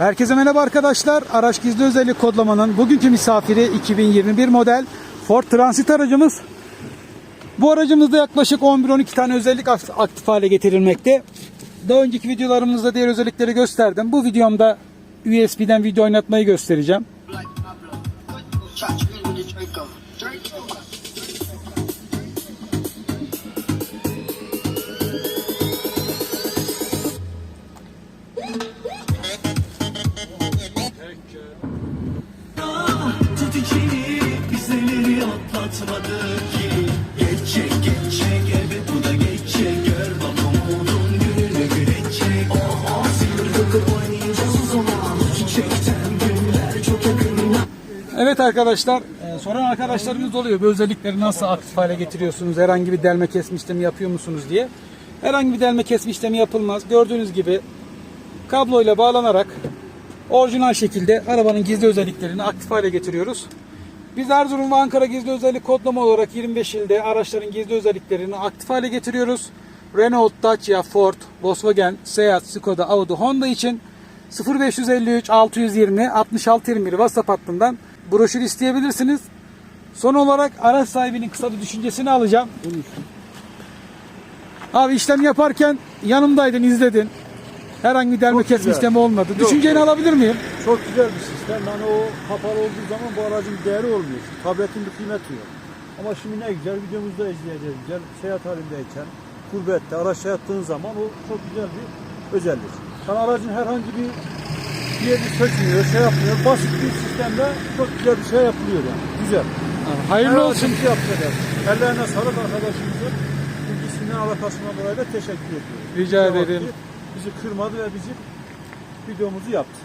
Herkese merhaba arkadaşlar. Araç gizli özellik kodlamanın bugünkü misafiri 2021 model Ford Transit aracımız. Bu aracımızda yaklaşık 11-12 tane özellik ak- aktif hale getirilmekte. Daha önceki videolarımızda diğer özellikleri gösterdim. Bu videomda USB'den video oynatmayı göstereceğim. Atlatmadı ki Geçecek geçecek evet bu da geçecek Gör bak umudun gününü gülecek Oha silver takıp oynayacağız o zaman Çiçekten günler çok yakın Evet arkadaşlar, e, soran arkadaşlarımız oluyor. Bu özellikleri nasıl aktif hale getiriyorsunuz? Herhangi bir delme kesme işlemi yapıyor musunuz diye. Herhangi bir delme kesme işlemi yapılmaz. Gördüğünüz gibi kabloyla bağlanarak orijinal şekilde arabanın gizli özelliklerini aktif hale getiriyoruz. Biz Erzurum ve Ankara gizli özellik kodlama olarak 25 ilde araçların gizli özelliklerini aktif hale getiriyoruz. Renault, Dacia, Ford, Volkswagen, Seat, Skoda, Audi, Honda için 0553 620 6621 WhatsApp hattından broşür isteyebilirsiniz. Son olarak araç sahibinin kısa bir düşüncesini alacağım. Abi işlem yaparken yanımdaydın, izledin. Herhangi bir delme Çok kesme güzel. işlemi olmadı. Yok. Düşünceni alabilir miyim? Çok güzel bir sistem. Yani o kapalı olduğu zaman bu aracın değeri olmuyor. Tabletin bir kıymeti yok. Ama şimdi ne güzel videomuzda izleyeceğiz. Güzel seyahat halindeyken, kurbette, araçta yattığın zaman o çok güzel bir özellik. Yani aracın herhangi bir yerini sökmüyor, şey yapmıyor. Basit bir sistemde çok güzel bir şey yapılıyor yani. Güzel. Hayırlı olsun. Şey yapacağız. Ellerine sağlık arkadaşımızın bilgisinden alakasından dolayı da teşekkür ediyoruz. Rica ederim. vakti Bizi kırmadı ve bizi videomuzu yaptı.